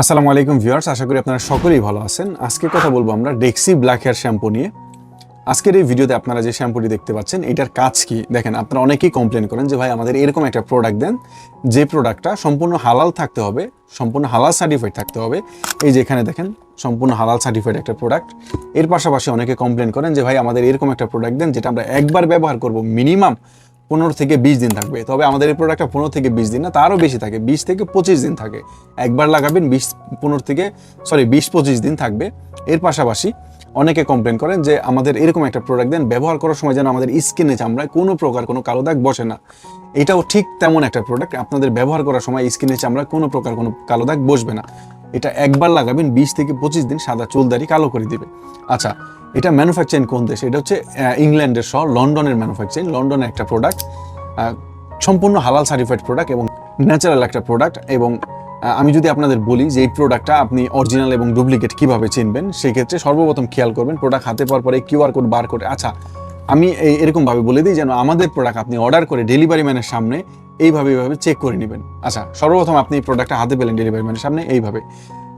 আসসালামু আলাইকুম ভিউয়ার্স, আশা করি আপনারা সকলেই ভালো আছেন। আজকে কথা বলব আমরা ডেক্সি ব্ল্যাক হেয়ার শ্যাম্পু নিয়ে। আজকের এই ভিডিওতে আপনারা যে শ্যাম্পুটি দেখতে পাচ্ছেন, এটার কাজ কি? দেখেন, আপনারা অনেকেই কমপ্লেন করেন যে, ভাই, আমাদের এরকম একটা প্রোডাক্ট দেন, যে প্রোডাক্টটা সম্পূর্ণ হালাল থাকতে হবে, সম্পূর্ণ হালাল সার্টিফাইড থাকতে হবে। এই যে এখানে দেখেন, সম্পূর্ণ হালাল সার্টিফাইড একটা প্রোডাক্টের পাশাপাশি অনেকে কমপ্লেন করেন যে, ভাই, আমাদের এরকম একটা প্রোডাক্ট দেন, যেটা আমরা একবার ব্যবহার করব মিনিমাম পনেরো থেকে বিশ দিন থাকবে। তবে আমাদের এই প্রোডাক্টটা পনেরো থেকে বিশ দিন না তারও বেশি থাকে, বিশ থেকে পঁচিশ দিন থাকে। একবার লাগাবেন বিশ, পনেরো থেকে সরি বিশ, পঁচিশ দিন থাকবে। এর পাশাপাশি অনেকে কমপ্লেন করেন যে আমাদের এরকম একটা প্রোডাক্ট দেন, ব্যবহার করার সময় যেন আমাদের স্কিনে চামড়ায় কোনো প্রকার কোনো কালো দাগ বসে না। এটাও ঠিক তেমন একটা প্রোডাক্ট আপনাদের ব্যবহার করার সময় স্কিনে চামড়ায় কোনো প্রকার কোনো কালো দাগ বসবে না। এটা একবার লাগাবেন বিশ থেকে পঁচিশ দিন, সাদা চুলদারি কালো করে দিবে। আচ্ছা এটা ম্যানুফ্যাকচারিং কোন দেশে? এটা হচ্ছে ইংল্যান্ডের সহ লন্ডনের ম্যানুফ্যাকচারিং লন্ডনের একটা প্রোডাক্ট সম্পূর্ণ হালাল সার্টিফাইড প্রোডাক্ট এবং ন্যাচারাল একটা প্রোডাক্ট এবং আমি যদি আপনাদের বলি যে এই প্রোডাক্টটা আপনি অরিজিনাল এবং ডুপ্লিকেট কীভাবে চিনবেন সেই ক্ষেত্রে সর্বপ্রথম খেয়াল করবেন প্রোডাক্ট হাতে পাওয়ার পরে কিউআর কোড বার করে। আচ্ছা আমি এই এরকমভাবে বলে দিই যেন আমাদের প্রোডাক্ট আপনি অর্ডার করে ডেলিভারি ম্যানের সামনে এইভাবে এইভাবে চেক করে নেবেন। আচ্ছা সর্বপ্রথম আপনি এই প্রোডাক্টটা হাতে পেলেন ডেলিভারি ম্যানের সামনে এইভাবে।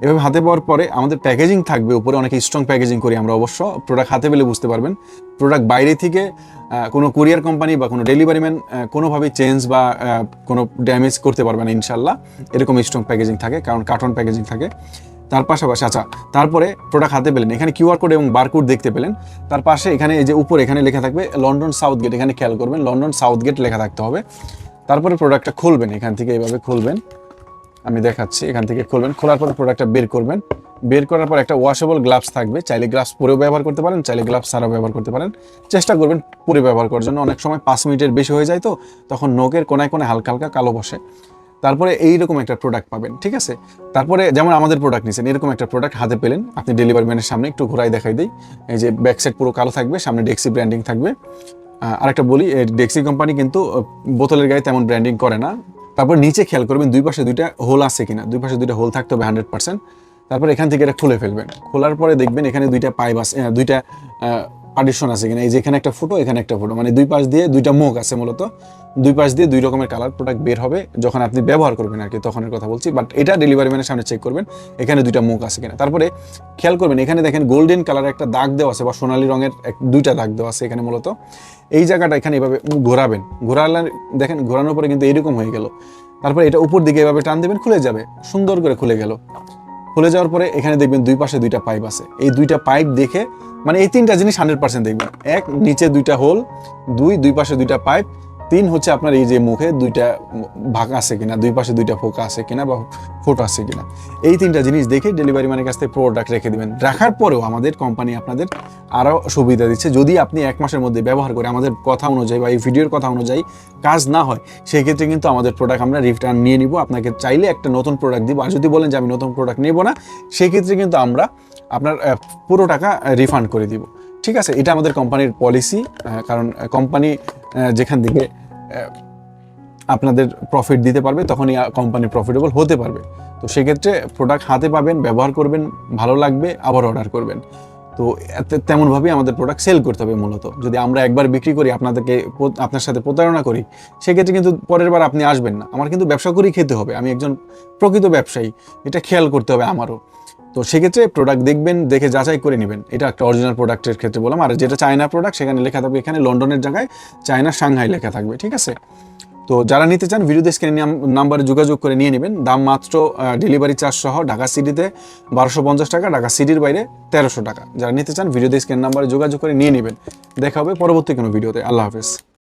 এভাবে হাতে পাওয়ার পরে আমাদের প্যাকেজিং থাকবে, উপরে অনেক স্ট্রং প্যাকেজিং করি আমরা অবশ্য। প্রোডাক্ট হাতে পেলে বুঝতে পারবেন। প্রোডাক্ট বাইরে থেকে কোনো কুরিয়ার কোম্পানি বা কোনো ডেলিভারি ম্যান কোনোভাবেই চেঞ্জ বা কোনো ড্যামেজ করতে পারবে না, ইনশাল্লাহ। এরকম স্ট্রং প্যাকেজিং থাকে, কারণ কার্টন প্যাকেজিং থাকে। তার পাশাপাশি আচ্ছা তারপরে প্রোডাক্ট হাতে পেলেন। এখানে কিউআর কোড এবং বারকোড দেখতে পেলেন। তার পাশে এখানে এই যে উপরে এখানে লেখা থাকবে লন্ডন সাউথ গেট এখানে খেয়াল করবেন লন্ডন সাউথ গেট লেখা থাকতে হবে। তারপরে প্রোডাক্টটা খুলবেন, এখান থেকে এইভাবে খুলবেন। আমি দেখাচ্ছি, এখান থেকে খুলবেন। খোলার পর প্রোডাক্টটা বের করবেন। বের করার পর একটা ওয়াশেবল গ্লাভস থাকবে। চাইলে গ্লাভস পরেও ব্যবহার করতে পারেন, চাইলে গ্লাভস ছাড়াও ব্যবহার করতে পারেন। চেষ্টা করবেন পরে ব্যবহার করার জন্য। অনেক সময় পাঁচ মিনিটের বেশি হয়ে যায় তো, তখন নখের কোনায় কোনায় হালকা হালকা কালো বসে। তারপরে এইরকম একটা প্রোডাক্ট পাবেন, ঠিক আছে? তারপরে যেমন আমাদের প্রোডাক্ট নিছেন, এরকম একটা প্রোডাক্ট হাতে পেলেন। আপনি ডেলিভারি ম্যানের সামনে একটু ঘোরাই দেখাই দিই। এই যে ব্যাক সাইড পুরো কালো থাকবে, সামনে ডেক্সি ব্র্যান্ডিং থাকবে। আরেকটা বলি ডেক্সি কোম্পানি কিন্তু বোতলের গায়ে তেমন ব্র্যান্ডিং করে না। তারপর নিচে খেয়াল করবেন দুই পাশে দুইটা হোল আছে কিনা। দুই পাশে দুইটা হোল থাকতে হবে হান্ড্রেড পার্সেন্ট তারপর এখান থেকে এটা খুলে ফেলবেন। খোলার পরে দেখবেন এখানে দুইটা পাইপ আছে দুইটা পার্টিশন আছে কিনা, এই যে এখানে একটা ফুটো এখানে একটা ফুটো মানে দুই পাশ দিয়ে দুইটা মুখ আছে মূলত। দুই পাশ দিয়ে দুই রকমের কালার প্রোডাক্ট বের হবে যখন আপনি ব্যবহার করবেন আর কি, তখনের কথা বলছি বাট এটা ডেলিভারি ম্যানের সামনে চেক করবেন, এখানে দুইটা মুখ আছে কিনা। তারপরে খেয়াল করবেন, এখানে দেখেন গোল্ডেন কালার একটা দাগ দেওয়া আছে, বা সোনালী রঙের এক- দুইটা দাগ দেওয়া আছে এখানে মূলত। এই জায়গাটা এখানে এভাবে ঘোরাবেন, ঘোরালে দেখেন ঘোরানোর পরে কিন্তু এরকম হয়ে গেল। তারপরে এটা উপর দিকে এভাবে টান দেবেন, খুলে যাবে, সুন্দর করে খুলে গেল। খুলে যাওয়ার পরে এখানে দেখবেন দুই পাশে দুইটা পাইপ আছে। এই দুইটা পাইপ দেখে মানে এই তিনটা জিনিস হান্ড্রেড পার্সেন্ট দেখবেন। এক, নিচে দুইটা হোল দুই দুই পাশে দুইটা পাইপ তিন হচ্ছে আপনার এই যে মুখে দুইটা ভাগ আছে কিনা, দুই পাশে দুইটা ফোকা আছে কিনা বা ফোটো আছে কিনা। এই তিনটা জিনিস দেখে ডেলিভারি ম্যানের কাছ থেকে প্রোডাক্ট রেখে দেবেন। রাখার পরেও আমাদের কোম্পানি আপনাদের আরও সুবিধা দিচ্ছে। যদি আপনি এক মাসের মধ্যে ব্যবহার করে আমাদের কথা অনুযায়ী বা এই ভিডিওর কথা অনুযায়ী কাজ না হয়, সেক্ষেত্রে কিন্তু আমাদের প্রোডাক্ট আমরা রিটার্ন নিয়ে নিব। আপনাকে চাইলে একটা নতুন প্রোডাক্ট দিব। আর যদি বলেন যে আমি নতুন প্রোডাক্ট নেব না, সেক্ষেত্রে কিন্তু আমরা আপনার পুরো টাকা রিফান্ড করে দিব। ঠিক আছে? এটা আমাদের কোম্পানির পলিসি কারণ কোম্পানি যেখান থেকে আপনাদের প্রফিট দিতে পারবে, তখনই কোম্পানি প্রফিটেবল হতে পারবে। তো সেক্ষেত্রে প্রোডাক্ট হাতে পাবেন, ব্যবহার করবেন, ভালো লাগবে, আবার অর্ডার করবেন। তো তেমনভাবেই আমাদের প্রোডাক্ট সেল করতে হবে মূলত। যদি আমরা একবার বিক্রি করি, আপনাদেরকে আপনার সাথে প্রতারণা করি, সেক্ষেত্রে কিন্তু পরের বার আপনি আসবেন না। আমার কিন্তু ব্যবসা করেই খেতে হবে। আমি একজন প্রকৃত ব্যবসায়ী। এটা খেয়াল করতে হবে আমারও। তো সেক্ষেত্রে প্রোডাক্ট দেখবেন, দেখে যাচাই করে নেবেন। এটা একটা অরিজিনাল প্রোডাক্টের ক্ষেত্রে বললাম। আর যেটা চায়না প্রোডাক্ট সেখানে লেখা থাকবে, এখানে লন্ডনের জায়গায় চায়না সাংহাই লেখা থাকবে, ঠিক আছে? তো যারা নিতে চান ভিডিও স্ক্রিনে নাম্বারে যোগাযোগ করে নিয়ে নেবেন। দাম মাত্র ডেলিভারি চার্জ সহ ঢাকা সিটিতে বারোশো পঞ্চাশ টাকা, ঢাকা সিটির বাইরে তেরোশো টাকা। যারা নিতে চান ভিডিও স্ক্রিন নাম্বারে যোগাযোগ করে নিয়ে নেবেন। দেখা হবে পরবর্তী কোনো ভিডিওতে আল্লাহ হাফেজ।